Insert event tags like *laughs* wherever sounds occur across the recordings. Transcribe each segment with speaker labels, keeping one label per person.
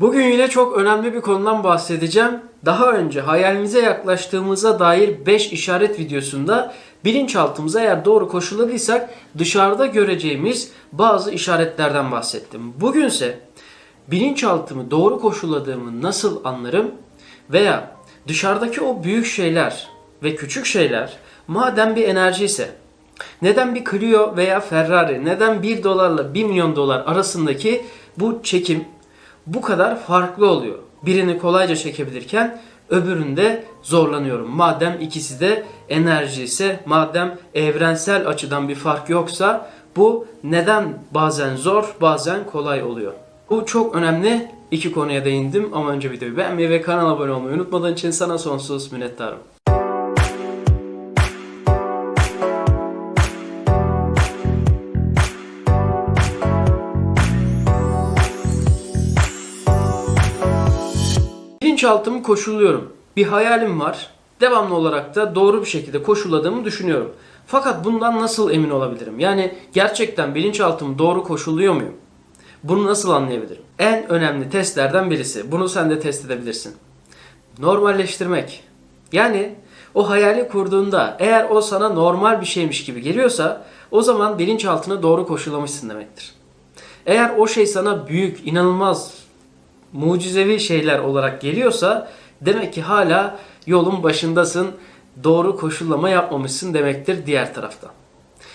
Speaker 1: Bugün yine çok önemli bir konudan bahsedeceğim. Daha önce hayalimize yaklaştığımıza dair 5 işaret videosunda bilinçaltımıza eğer doğru koşulladıysak dışarıda göreceğimiz bazı işaretlerden bahsettim. Bugünse bilinçaltımı doğru koşulladığımı nasıl anlarım veya dışarıdaki o büyük şeyler ve küçük şeyler madem bir enerji ise neden bir Clio veya Ferrari, neden 1 dolarla 1 milyon dolar arasındaki bu çekim bu kadar farklı oluyor? Birini kolayca çekebilirken öbüründe zorlanıyorum. Madem ikisi de enerji ise, madem evrensel açıdan bir fark yoksa bu neden bazen zor, bazen kolay oluyor? Bu çok önemli iki konuya değindim ama önce videoyu beğenmeyi ve kanala abone olmayı unutmadığın için sana sonsuz minnettarım. Bilinçaltımı koşulluyorum. Bir hayalim var. Devamlı olarak da doğru bir şekilde koşulladığımı düşünüyorum. Fakat bundan nasıl emin olabilirim? Yani gerçekten bilinçaltımı doğru koşulluyor muyum? Bunu nasıl anlayabilirim? En önemli testlerden birisi. Bunu sen de test edebilirsin. Normalleştirmek. Yani o hayali kurduğunda eğer o sana normal bir şeymiş gibi geliyorsa o zaman bilinçaltını doğru koşullamışsın demektir. Eğer o şey sana büyük, inanılmaz, mucizevi şeyler olarak geliyorsa demek ki hala yolun başındasın. Doğru koşullama yapmamışsın demektir diğer taraftan.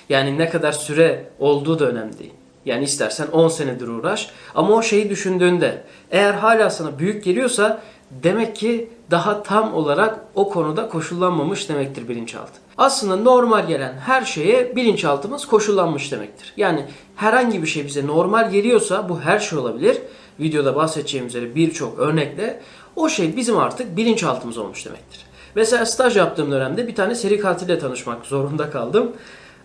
Speaker 1: Yani ne kadar süre olduğu da önemli değil. Yani istersen 10 senedir uğraş ama o şeyi düşündüğünde eğer hala sana büyük geliyorsa demek ki daha tam olarak o konuda koşullanmamış demektir bilinçaltı. Aslında normal gelen her şeye bilinçaltımız koşullanmış demektir. Yani herhangi bir şey bize normal geliyorsa bu her şey olabilir. Videoda bahsedeceğim üzere birçok örnekle o şey bizim artık bilinçaltımız olmuş demektir. Mesela staj yaptığım dönemde bir tane seri katille tanışmak zorunda kaldım.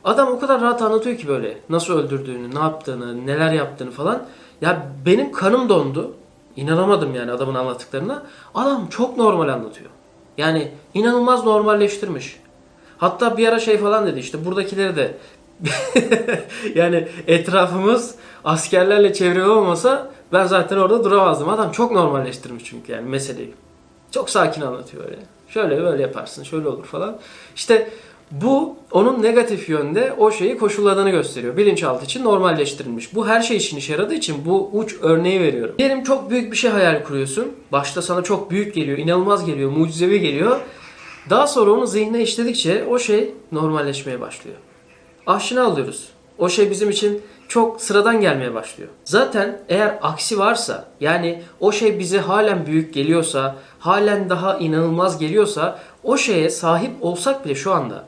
Speaker 1: Adam o kadar rahat anlatıyor ki böyle nasıl öldürdüğünü, ne yaptığını, neler yaptığını falan. Ya benim kanım dondu. İnanamadım yani adamın anlattıklarına. Adam çok normal anlatıyor. Yani inanılmaz normalleştirmiş. Hatta bir ara şey falan dedi işte buradakileri de *laughs* yani etrafımız askerlerle çevrili olmasa ben zaten orada duramazdım. Adam çok normalleştirmiş çünkü yani meseleyi. Çok sakin anlatıyor öyle. Şöyle böyle yaparsın, şöyle olur falan. İşte bu onun negatif yönde o şeyi koşulladığını gösteriyor. Bilinçaltı için normalleştirilmiş. Bu her şey için işe yaradığı için bu uç örneği veriyorum. Diyelim çok büyük bir şey hayal kuruyorsun. Başta sana çok büyük geliyor, inanılmaz geliyor, mucizevi geliyor. Daha sonra onu zihnine işledikçe o şey normalleşmeye başlıyor. Aşina alıyoruz. O şey bizim için çok sıradan gelmeye başlıyor. Zaten eğer aksi varsa yani o şey bize halen büyük geliyorsa, halen daha inanılmaz geliyorsa o şeye sahip olsak bile şu anda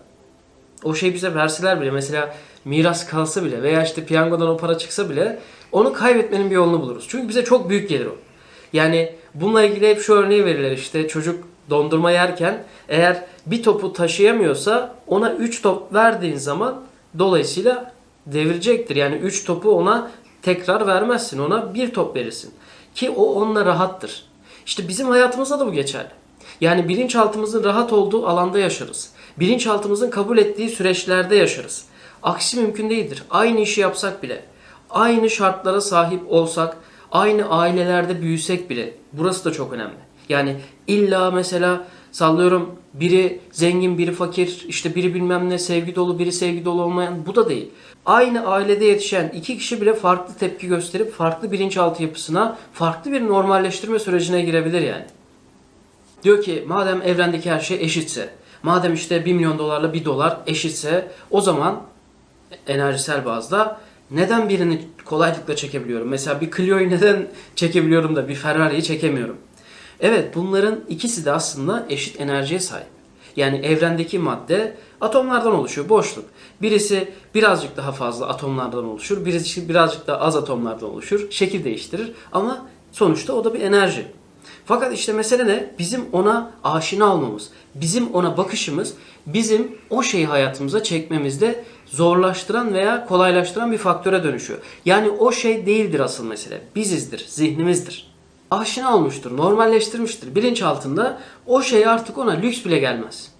Speaker 1: o şey bize verseler bile mesela miras kalsa bile veya işte piyangodan o para çıksa bile onu kaybetmenin bir yolunu buluruz. Çünkü bize çok büyük gelir o. Yani bununla ilgili hep şu örneği verirler işte çocuk dondurma yerken eğer bir topu taşıyamıyorsa ona 3 top verdiğin zaman dolayısıyla devirecektir. Yani 3 topu ona tekrar vermezsin. Ona bir top verirsin. Ki o onunla rahattır. İşte bizim hayatımızda da bu geçerli. Yani bilinçaltımızın rahat olduğu alanda yaşarız. Bilinçaltımızın kabul ettiği süreçlerde yaşarız. Aksi mümkün değildir. Aynı işi yapsak bile, aynı şartlara sahip olsak, aynı ailelerde büyüsek bile burası da çok önemli. Yani illa mesela sallıyorum biri zengin biri fakir işte biri bilmem ne sevgi dolu biri sevgi dolu olmayan bu da değil. Aynı ailede yetişen iki kişi bile farklı tepki gösterip farklı bilinçaltı yapısına farklı bir normalleştirme sürecine girebilir yani. Diyor ki madem evrendeki her şey eşitse, madem işte 1 milyon dolarla 1 dolar eşitse o zaman enerjisel bazda neden birini kolaylıkla çekebiliyorum? Mesela bir Clio'yu neden çekebiliyorum da bir Ferrari'yi çekemiyorum? Evet bunların ikisi de aslında eşit enerjiye sahip. Yani evrendeki madde atomlardan oluşuyor, boşluk. Birisi birazcık daha fazla atomlardan oluşur, birisi birazcık daha az atomlardan oluşur, şekil değiştirir ama sonuçta o da bir enerji. Fakat işte mesele ne? Bizim ona aşina olmamız, bizim ona bakışımız, bizim o şeyi hayatımıza çekmemizde zorlaştıran veya kolaylaştıran bir faktöre dönüşüyor. Yani o şey değildir asıl mesele. Bizizdir, zihnimizdir. Aşina olmuştur, normalleştirmiştir. Bilinç altında o şey artık ona lüks bile gelmez.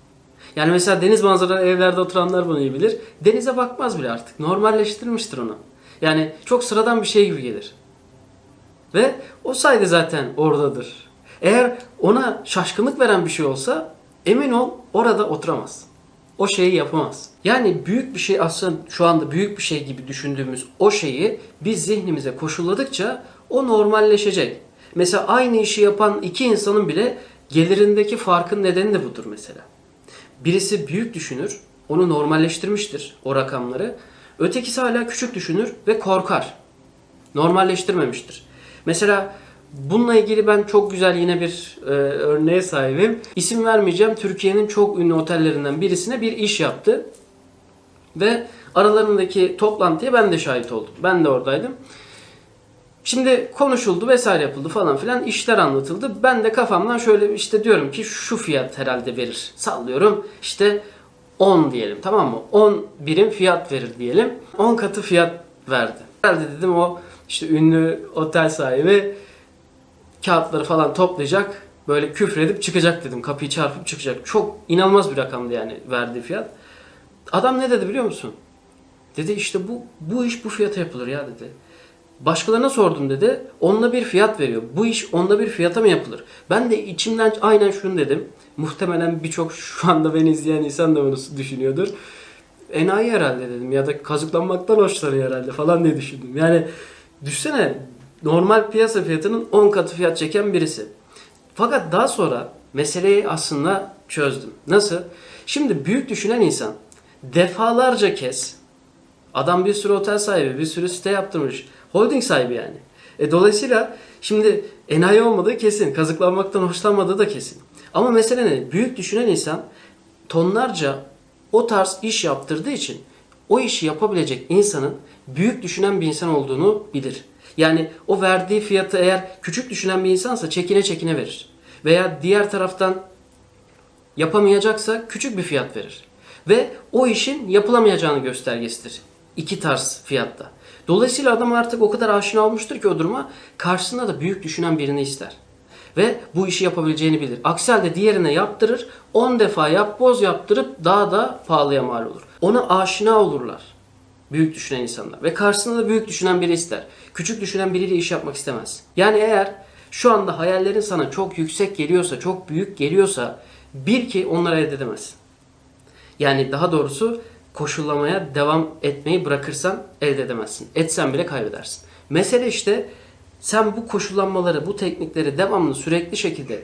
Speaker 1: Yani mesela deniz manzaralı evlerde oturanlar bunu iyi bilir. Denize bakmaz bile artık. Normalleştirmiştir onu. Yani çok sıradan bir şey gibi gelir. Ve o sayede zaten oradadır. Eğer ona şaşkınlık veren bir şey olsa emin ol orada oturamaz. O şeyi yapamaz. Yani büyük bir şey aslında şu anda büyük bir şey gibi düşündüğümüz o şeyi biz zihnimize koşulladıkça o normalleşecek. Mesela aynı işi yapan iki insanın bile gelirindeki farkın nedeni de budur mesela. Birisi büyük düşünür, onu normalleştirmiştir o rakamları. Ötekisi hala küçük düşünür ve korkar. Normalleştirmemiştir. Mesela bununla ilgili ben çok güzel yine bir e, örneğe sahibim. İsim vermeyeceğim. Türkiye'nin çok ünlü otellerinden birisine bir iş yaptı. Ve aralarındaki toplantıya ben de şahit oldum. Ben de oradaydım. Şimdi konuşuldu vesaire yapıldı falan filan işler anlatıldı. Ben de kafamdan şöyle işte diyorum ki şu fiyat herhalde verir. Sallıyorum işte 10 diyelim tamam mı? 10 birim fiyat verir diyelim. 10 katı fiyat verdi. Herhalde dedim o işte ünlü otel sahibi kağıtları falan toplayacak. Böyle küfredip çıkacak dedim. Kapıyı çarpıp çıkacak. Çok inanılmaz bir rakamdı yani verdiği fiyat. Adam ne dedi biliyor musun? Dedi işte bu bu iş bu fiyata yapılır ya dedi. Başkalarına sordum dedi. Onunla bir fiyat veriyor. Bu iş onunla bir fiyata mı yapılır? Ben de içimden aynen şunu dedim. Muhtemelen birçok şu anda beni izleyen insan da bunu düşünüyordur. Enayi herhalde dedim ya da kazıklanmaktan hoşlanıyor herhalde falan diye düşündüm. Yani düşsene normal piyasa fiyatının 10 katı fiyat çeken birisi. Fakat daha sonra meseleyi aslında çözdüm. Nasıl? Şimdi büyük düşünen insan defalarca kez adam bir sürü otel sahibi, bir sürü site yaptırmış. Holding sahibi yani. E, dolayısıyla şimdi enayi olmadığı kesin. Kazıklanmaktan hoşlanmadığı da kesin. Ama mesele ne? Büyük düşünen insan tonlarca o tarz iş yaptırdığı için o işi yapabilecek insanın büyük düşünen bir insan olduğunu bilir. Yani o verdiği fiyatı eğer küçük düşünen bir insansa çekine çekine verir. Veya diğer taraftan yapamayacaksa küçük bir fiyat verir. Ve o işin yapılamayacağını göstergesidir. İki tarz fiyatta. Dolayısıyla adam artık o kadar aşina olmuştur ki o duruma karşısında da büyük düşünen birini ister. Ve bu işi yapabileceğini bilir. Aksi halde diğerine yaptırır, 10 defa yap boz yaptırıp daha da pahalıya mal olur. Ona aşina olurlar. Büyük düşünen insanlar. Ve karşısında da büyük düşünen biri ister. Küçük düşünen biriyle iş yapmak istemez. Yani eğer şu anda hayallerin sana çok yüksek geliyorsa, çok büyük geliyorsa bil ki onları elde edemezsin. Yani daha doğrusu koşullamaya devam etmeyi bırakırsan elde edemezsin. Etsen bile kaybedersin. Mesele işte sen bu koşullanmaları, bu teknikleri devamlı sürekli şekilde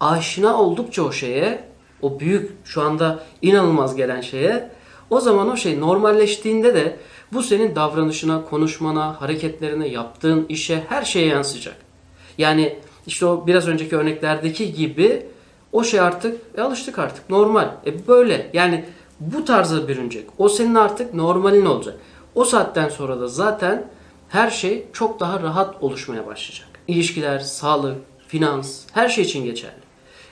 Speaker 1: aşina oldukça o şeye, o büyük şu anda inanılmaz gelen şeye o zaman o şey normalleştiğinde de bu senin davranışına, konuşmana, hareketlerine, yaptığın işe, her şeye yansıyacak. Yani işte o biraz önceki örneklerdeki gibi o şey artık e, alıştık artık normal. E böyle yani bu tarza bürünecek. O senin artık normalin olacak. O saatten sonra da zaten her şey çok daha rahat oluşmaya başlayacak. İlişkiler, sağlık, finans her şey için geçerli.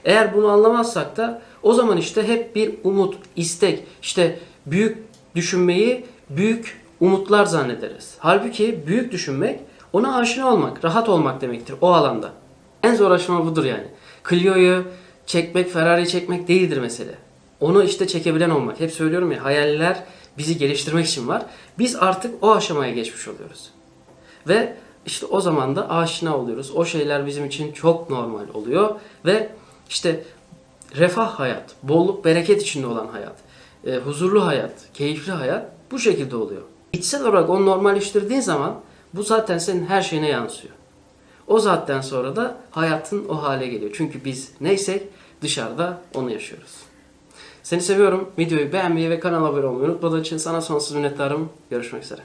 Speaker 1: Eğer bunu anlamazsak da o zaman işte hep bir umut, istek, işte büyük düşünmeyi büyük umutlar zannederiz. Halbuki büyük düşünmek ona aşina olmak, rahat olmak demektir o alanda. En zor aşama budur yani. Clio'yu çekmek, Ferrari çekmek değildir mesele. Onu işte çekebilen olmak. Hep söylüyorum ya hayaller bizi geliştirmek için var. Biz artık o aşamaya geçmiş oluyoruz. Ve işte o zaman da aşina oluyoruz. O şeyler bizim için çok normal oluyor. Ve işte refah hayat, bolluk bereket içinde olan hayat, e, huzurlu hayat, keyifli hayat bu şekilde oluyor. İçsel olarak onu normalleştirdiğin zaman bu zaten senin her şeyine yansıyor. O saatten sonra da hayatın o hale geliyor. Çünkü biz neysek dışarıda onu yaşıyoruz. Seni seviyorum. Videoyu beğenmeyi ve kanala abone olmayı unutmadığın için sana sonsuz minnettarım. Görüşmek üzere.